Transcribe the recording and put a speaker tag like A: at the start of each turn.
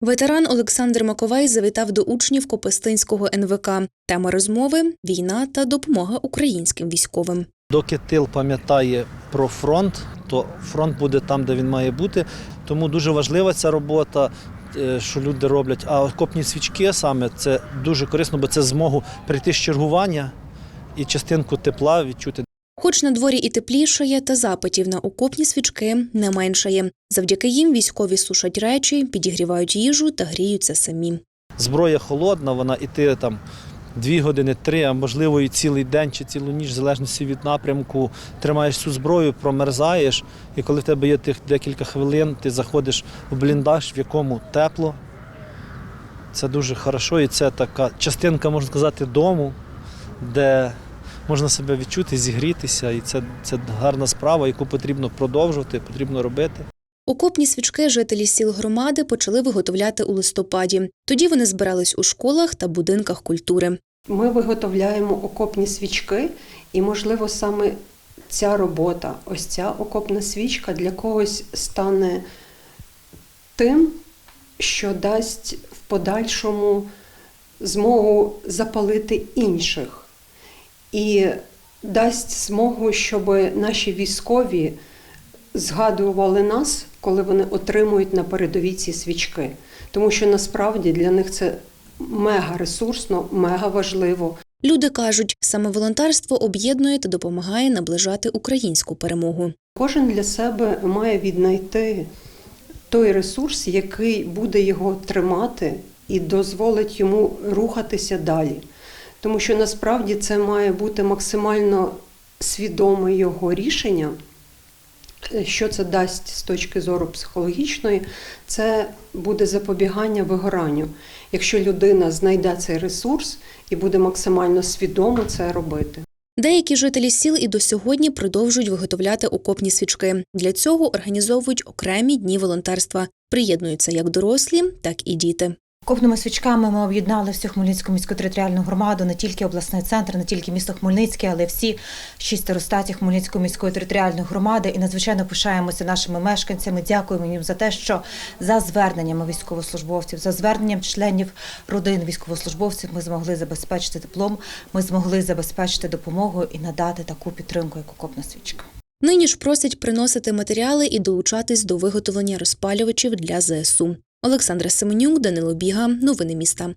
A: Ветеран Олександр Маковей завітав до учнів Копистинського НВК. Тема розмови війна та допомога українським військовим.
B: Доки тил пам'ятає про фронт, то фронт буде там, де він має бути. Тому дуже важлива ця робота, е, що люди роблять. А окопні свічки саме це дуже корисно, бо це змогу прийти з чергування і частинку тепла відчути.
A: Хоч на дворі і теплішає, та запитів на окопні свічки не меншає. Завдяки їм військові сушать речі, підігрівають їжу та гріються самі.
B: Зброя холодна, вона і ти там дві години, три, а можливо і цілий день чи цілу ніч, в залежності від напрямку, тримаєш цю зброю, промерзаєш. І коли в тебе є тих декілька хвилин, ти заходиш в бліндаж, в якому тепло. Це дуже хорошо, і це така частинка, можна сказати, дому, де можна себе відчути, зігрітися. І це, це гарна справа, яку потрібно продовжувати, потрібно робити.
A: Окопні свічки жителі сіл громади почали виготовляти у листопаді. Тоді вони збирались у школах та будинках культури.
C: Ми виготовляємо окопні свічки, і, можливо, саме ця робота, ось ця окопна свічка для когось стане тим, що дасть в подальшому змогу запалити інших і дасть змогу, щоб наші військові згадували нас, коли вони отримують на передовій ці свічки. Тому що насправді для них це мега ресурсно, мега важливо.
A: Люди кажуть, саме волонтерство об'єднує та допомагає наближати українську перемогу.
C: Кожен для себе має віднайти той ресурс, який буде його тримати і дозволить йому рухатися далі. Тому що насправді це має бути максимально свідоме його рішення. Що це дасть з точки зору психологічної, це буде запобігання вигоранню. Якщо людина знайде цей ресурс і буде максимально свідомо це робити.
A: Деякі жителі сіл і до сьогодні продовжують виготовляти окопні свічки. Для цього організовують окремі дні волонтерства. Приєднуються як дорослі, так і діти.
D: Копними свічками ми об'єднали всю Хмельницьку міську територіальну громаду, не тільки обласний центр, не тільки місто Хмельницьке, але всі шість старостатів Хмельницької міської територіальної громади. І надзвичайно пишаємося нашими мешканцями. Дякуємо їм за те, що за зверненнями військовослужбовців, за зверненням членів родин військовослужбовців, ми змогли забезпечити теплом, ми змогли забезпечити допомогою і надати таку підтримку, як окопна свічка.
A: Нині ж просять приносити матеріали і долучатись до виготовлення розпалювачів для ЗСУ. Олександра Семенюк, Данило Біга. Новини міста.